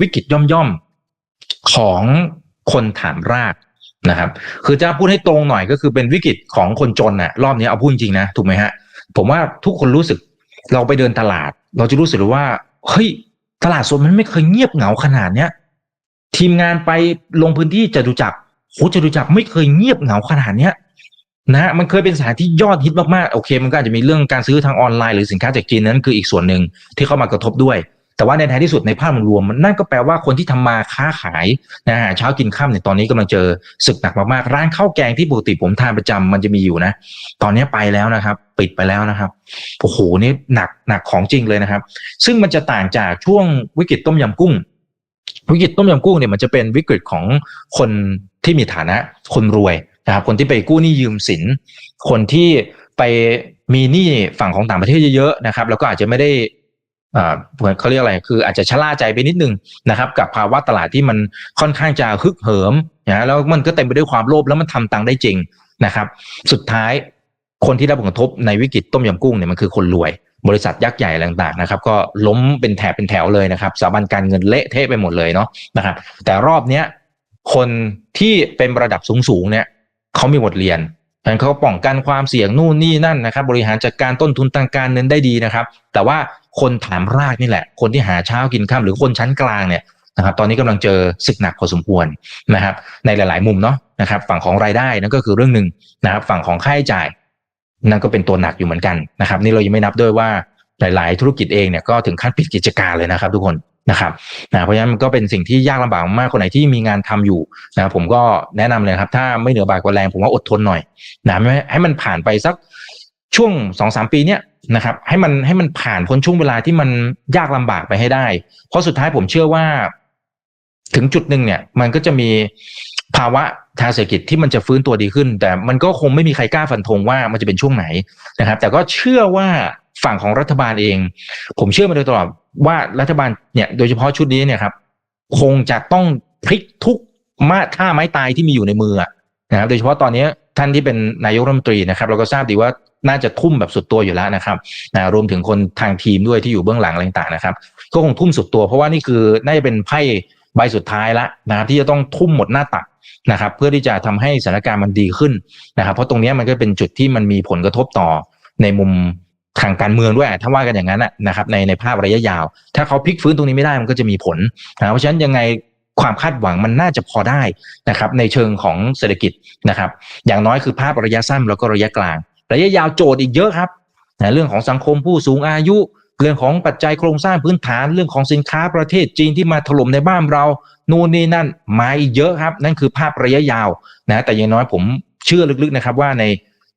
วิกฤตย่อมๆของคนฐานรากนะครับ คือจะพูดให้ตรงหน่อยก็คือเป็นวิกฤตของคนจนน่ะ รอบนี้เอาพูดจริงๆนะถูกไหมฮะ ผมว่าทุกคนรู้สึก เราไปเดินตลาด เราจะรู้สึกว่าเฮ้ยตลาดสดมันไม่เคยเงียบเหงาขนาดเนี้ยทีมงานไปลงพื้นที่จตุจักรโหจตุจักรไม่เคยเงียบเหงาขนาดเนี้ยนะฮะมันเคยเป็นสถานที่ยอดฮิตมากๆ โอเค มันก็อาจจะมีเรื่องการซื้อทางออนไลน์หรือสินค้าจากจีนนั้นคืออีกส่วนหนึ่งที่เข้ามากระทบด้วย แต่ว่าในท้ายที่สุดในภาพรวมมันนั่นก็แปลว่าคนที่ทำมาค้าขายนะฮะเช้ากินข้ามเนี่ยตอนนี้กำลังเจอศึกหนักมากๆร้านข้าวแกงที่ปกติผมทานประจำมันจะมีอยู่นะ ตอนนี้ไปแล้วนะครับ ปิดไปแล้วนะครับโอ้โหนี่หนักหนักของจริงเลยนะครับ ซึ่งมันจะต่างจากช่วงวิกฤตต้มยำกุ้งวิกฤตต้มยำกุ้งเนี่ยมันจะเป็นวิกฤตของคนที่มีฐานะคนรวยนะครับคนที่ไปกู้หนี้ยืมสิน คนที่ไปมีหนี้ฝั่งของต่างประเทศเยอะๆนะครับ แล้วก็อาจจะไม่ได้ เขาเรียกอะไรคืออาจจะชะล่าใจไปนิดนึงนะครับ กับภาวะตลาดที่มันค่อนข้างจะฮึกเหิมนะแล้วมันก็เต็มไปด้วยความโลภแล้วมันทำตังค์ได้จริงนะครับ สุดท้ายคนที่ได้ผลกระทบในวิกฤตต้มยำกุ้งเนี่ยมันคือคนรวย บริษัทยักษ์ใหญ่ต่างๆนะครับ ก็ล้มเป็นแถบเป็นแถวเลยนะครับสถาบันการเงินเละเทะไปหมดเลยเนาะนะครับ แต่รอบเนี้ยคนที่เป็นระดับสูงๆเนี่ยเขามีบทเรียน เขาป้องกันความเสี่ยงนู่นนี่นั่นนะครับ บริหารจัดการต้นทุนทางการเงินได้ดีนะครับ แต่ว่าคนฐานรากนี่แหละ คนที่หาเช้ากินข้ามหรือคนชั้นกลางเนี่ยนะครับตอนนี้กำลังเจอศึกหนักพอสมควรนะครับ ในหลาย ๆ มุมเนาะนะครับ ฝั่งของรายได้นั่นก็คือเรื่องหนึ่งนะครับ ฝั่งของค่าใช้จ่าย นั่นก็เป็นตัวหนักอยู่เหมือนกันนะครับ นี่เรายังไม่นับด้วยว่าหลาย ๆ ธุรกิจเองเนี่ยก็ถึงขั้นปิดกิจการเลยนะครับ ทุกคน นะครับนะเพราะฉะนั้นมันก็เป็นสิ่งที่ยากลำบากมากคนไหนที่มีงานทำอยู่นะผมก็แนะนำเลยครับ ถ้าไม่เหนือบากกว่าแรงผมว่าอดทนหน่อยนะให้มันผ่านไปสักช่วงสองสามปีเนี้ยนะครับให้มันให้มันผ่านพ้นช่วงเวลาที่มันยากลำบากไปให้ได้ เพราะสุดท้ายผมเชื่อว่า ถึงจุดหนึ่งเนี่ย มันก็จะมีภาวะทางเศรษฐกิจที่มันจะฟื้นตัวดีขึ้น แต่มันก็คงไม่มีใครกล้าฟันธงว่ามันจะเป็นช่วงไหนนะครับ แต่ก็เชื่อว่าฝั่งของรัฐบาลเอง ผมเชื่อมาโดยตลอดว่ารัฐบาลเนี่ยโดยเฉพาะชุดนี้เนี่ยครับคงจะต้องพลิกทุกมาท่าไม้ตายที่มีอยู่ในมือนะครับโดยเฉพาะตอนนี้ท่านที่เป็นนายกรัฐมนตรีนะครับ เราก็ทราบดีว่าน่าจะทุ่มแบบสุดตัวอยู่แล้วนะครับนะรวมถึงคนทางทีมด้วยที่อยู่เบื้องหลังอะไรต่างๆนะครับ ก็คงทุ่มสุดตัวเพราะว่านี่คือน่าจะเป็นไพ่ ใบสุดท้ายแล้วนะครับที่จะต้องทุ่มหมดหน้าตักนะครับ เพื่อที่จะทำให้สถานการณ์มันดีขึ้นนะครับ เพราะตรงนี้มันก็เป็นจุดที่มันมีผลกระทบต่อในมุมทางการเมืองด้วย ถ้าว่ากันอย่างนั้นนะครับในในภาพระยะยาว ถ้าเขาพลิกฟื้นตรงนี้ไม่ได้มันก็จะมีผลนะเพราะฉะนั้นยังไงความคาดหวังมันน่าจะพอได้นะครับ ในเชิงของเศรษฐกิจนะครับ อย่างน้อยคือภาพระยะสั้นแล้วก็ระยะกลาง ระยะยาวโจทย์อีกเยอะครับนะเรื่องของสังคมผู้สูงอายุ เรื่องของปัจจัยโครงสร้างพื้นฐานเรื่องของสินค้าประเทศจีนที่มาถล่มในบ้านเรา นู่นนี่นั่นมาอีกเยอะครับ นั่นคือภาพระยะยาวนะแต่อย่างน้อยผมเชื่อลึกๆนะครับว่าใน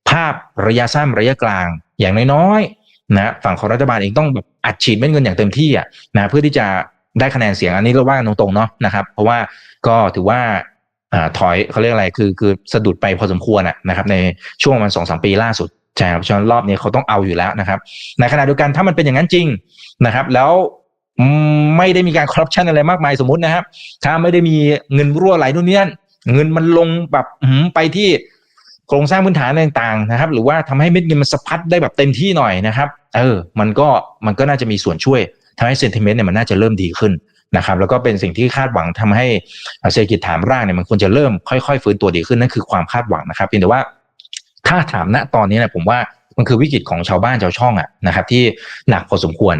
ภาพระยะสั้นระยะกลาง อย่างน้อยๆนะฝั่งของรัฐบาลเองต้องแบบอัดฉีดเม็ดเงินอย่างเต็มที่อะนะเพื่อที่จะได้คะแนนเสียงอันนี้เราว่าตรงๆเนาะนะครับ เพราะว่าก็ถือว่าอ่าถอยเขาเรียกอะไรคือคือสะดุดไปพอสมควรอะนะครับ ในช่วงประมาณสองสามปีล่าสุด ใช่ครับฉะนั้นรอบนี้เขาต้องเอาอยู่แล้วนะครับ ในขณะเดียวกันถ้ามันเป็นอย่างนั้นจริงนะครับ แล้วไม่ได้มีการคอร์รัปชันอะไรมากมายสมมตินะครับ ถ้าไม่ได้มีเงินรั่วไหลนู่นนี่นั่นเงินมันลงแบบไปที่โครงสร้างพื้นฐานต่างๆนะครับ หรือว่าทำให้เม็ดเงินมันสะพัดได้แบบเต็มที่หน่อยนะครับเออมันก็มันก็น่าจะมีส่วนช่วยทำให้เซนติเมนต์เนี่ยมันน่าจะเริ่มดีขึ้นนะครับ แล้วก็เป็นสิ่งที่คาดหวังทำให้เศรษฐกิจฐานรากเนี่ยมันควรจะเริ่มค่อยๆฟื้นตัวดีขึ้นนั่นคือความคาดหวังนะครับเพียงแต่ว่า ถ้าถามณตอนนี้นะผมว่ามันคือวิกฤตของชาวบ้านชาวช่องอะนะครับที่หนักพอสมควร